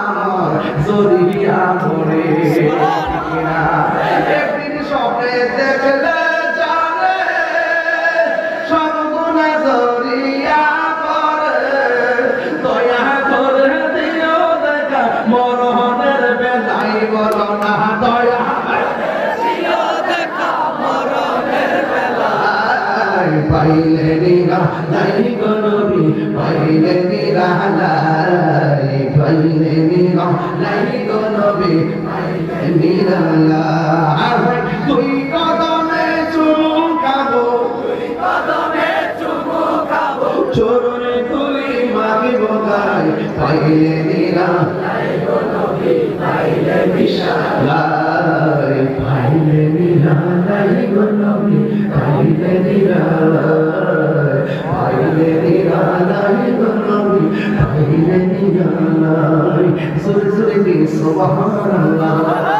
আমার জরিয়া একদিন স্বপ্নে দেখলে জানে সব গুণা জরিয়া করে দয়া করে দিও দেখা মরণের বেলায় বলো না দয়া পাইলে নিরা লাই গনবি পাইলে নিরা লাই পাইলে নিরা লাই গনবি পাইলে নিরা লাই তুই কদমে চুমকাবো চরণে তুলি মাগিব গাই পাইলে নিরা লাই পাইলে নিরা লাই গনবি পাইলে নিরা পাইলে নিরা লাই গনবি পাইলে নিরা সুরে কি সুবহানাল্লাহ